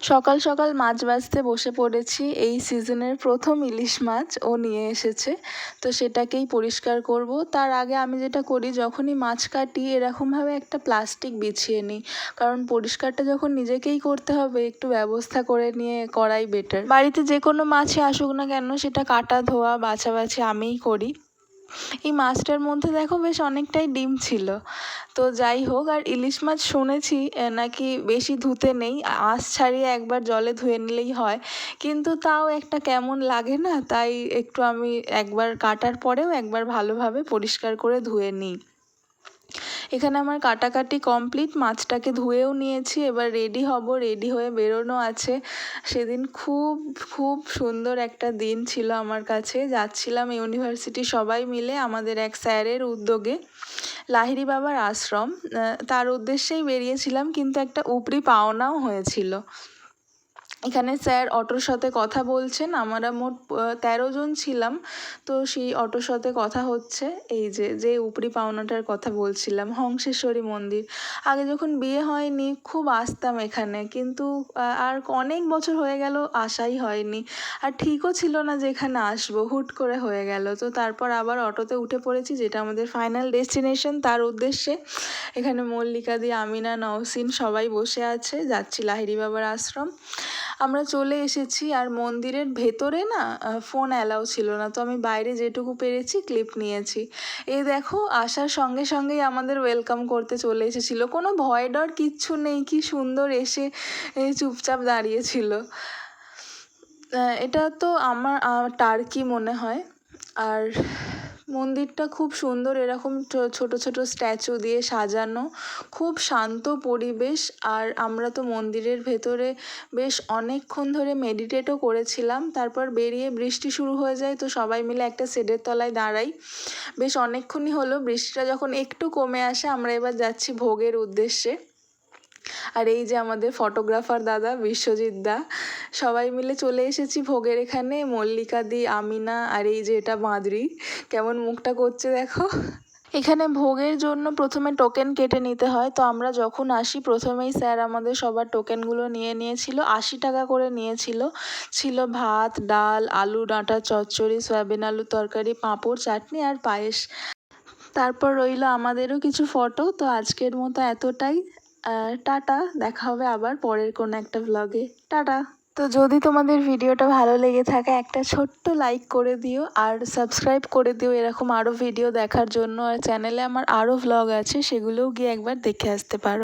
সকাল সকাল মাছ বাছতে বসে পড়েছি। এই সিজনের প্রথম ইলিশ মাছ ও নিয়ে এসেছে। তো সেটাকেই পরিষ্কার করব। তার আগে আমি যেটা করি, যখনই মাছ কাটি, এরকমভাবে একটা প্লাস্টিক বিছিয়ে নিই। কারণ পরিষ্কারটা যখন নিজেকেই করতে হবে, একটু ব্যবস্থা করে নিয়ে করাই বেটার বাড়িতে যে কোনো মাছই আসুক না কেন, সেটা কাটা, ধোয়া, বাছাবাছি আমিই করি। এই মাছটার মধ্যে দেখো বেশ অনেকটাই ডিম ছিল। তো যাই হোক, আর ইলিশ মাছ শুনেছি নাকি বেশি ধুতে নেই, আঁশ ছাড়িয়ে একবার জলে ধুয়ে নিলেই হয়। কিন্তু তাও একটা কেমন লাগে না, তাই একটু আমি একবার কাটার পরেও একবার ভালোভাবে পরিষ্কার করে ধুয়ে নিই। এখানে আমার কাটাকাটি কমপ্লিট, মাছটাকে ধুয়েও নিয়েছি, এবার রেডি হব রেডি হয়ে বেরোনো আছে। সেদিন খুব খুব সুন্দর একটা দিন ছিল আমার কাছে। যাচ্ছিলাম ইউনিভার্সিটি সবাই মিলে আমাদের এক স্যারের উদ্যোগে, লাহিড়ি বাবার আশ্রম। তার উদ্দেশ্যেই বেরিয়েছিলাম, কিন্তু একটা উপরি পাওনাও হয়েছিল। এখানে স্যার অটোর সাথে কথা বলছেন, আমরা মোট তেরো জন ছিলাম। তো সেই অটোর সাথে কথা হচ্ছে, এই যে যে উপরি পাওনাটার কথা বলছিলাম, হংসেশ্বরী মন্দির। আগে যখন বিয়ে হয়নি, খুব আসতাম এখানে, কিন্তু আর অনেক বছর হয়ে গেল, আসাই হয়নি। আর ঠিকও ছিল না যে এখানে আসব, হুট করে হয়ে গেল। তো তারপর আবার অটোতে উঠে পড়েছি, যেটা আমাদের ফাইনাল ডেস্টিনেশন তার উদ্দেশ্যে। এখানে মল্লিকা আমিনা, নওসিন সবাই বসে আছে, যাচ্ছি লাহিড়ি বাবার আশ্রম। আমরা চলে এসেছি আর মন্দিরের ভেতরে না ফোন অ্যালাউ ছিল না। তো আমি বাইরে যেটুকু পেরেছি ক্লিপ নিয়েছি। এই দেখো, আসার সঙ্গে সঙ্গেই আমাদের ওয়েলকাম করতে চলে এসেছিল। কোনো ভয় ডর কিচ্ছু নেই, কি সুন্দর এসে চুপচাপ দাঁড়িয়েছিল এটা তো আমার টার্কি মনে হয়। আর মন্দিরটা খুব সুন্দর, এরকম ছোট ছোট স্ট্যাচু দিয়ে সাজানো। খুব শান্ত পরিবেশ, আর আমরা তো মন্দিরের ভেতরে বেশ অনেকক্ষণ ধরে মেডিটেটও করেছিলাম। তারপর বেরিয়ে বৃষ্টি শুরু হয়ে যায়, তো সবাই মিলে একটা শেডের তলায় দাঁড়াই। বেশ অনেকক্ষণই হলো, বৃষ্টিটা যখন একটু কমে আসে, আমরা এবার যাচ্ছি ভোগের উদ্দেশ্যে। আর এই যে আমাদের ফটোগ্রাফার দাদা, বিশ্বজিৎ দা, সবাই মিলে চলে এসেছি ভোগের এখানে। মল্লিকা দি, আমিনা আর এই যে এটা বাঁদরি। কেমন মুখটা করছে দেখো? এখানে ভোগের জন্য প্রথমে টোকেন কেটে নিতে হয়। তো আমরা যখন আসি, প্রথমেই স্যার আমাদের সবার টোকেনগুলো নিয়ে নিয়েছিল। আশি টাকা করে নিয়েছিল। ছিল ভাত, ডাল, আলু, ডাঁটা, চচ্চড়ি, সয়াবিন, আলু তরকারি, পাঁপড়, চাটনি আর পায়েস। তারপর রইল আমাদেরও কিছু ফটো তো আজকের মতো এতটাই। টাটা, দেখা হবে আবার পরের কোনো একটা ব্লগে টাটা। তো যদি তোমাদের ভিডিওটা ভালো লেগে থাকে, একটা ছোট্ট লাইক করে দিও, আর সাবস্ক্রাইব করে দিও এরকম আরও ভিডিও দেখার জন্য। আর চ্যানেলে আমার আরও ভ্লগ আছে, সেগুলোও গিয়ে একবার দেখে আসতে পারো।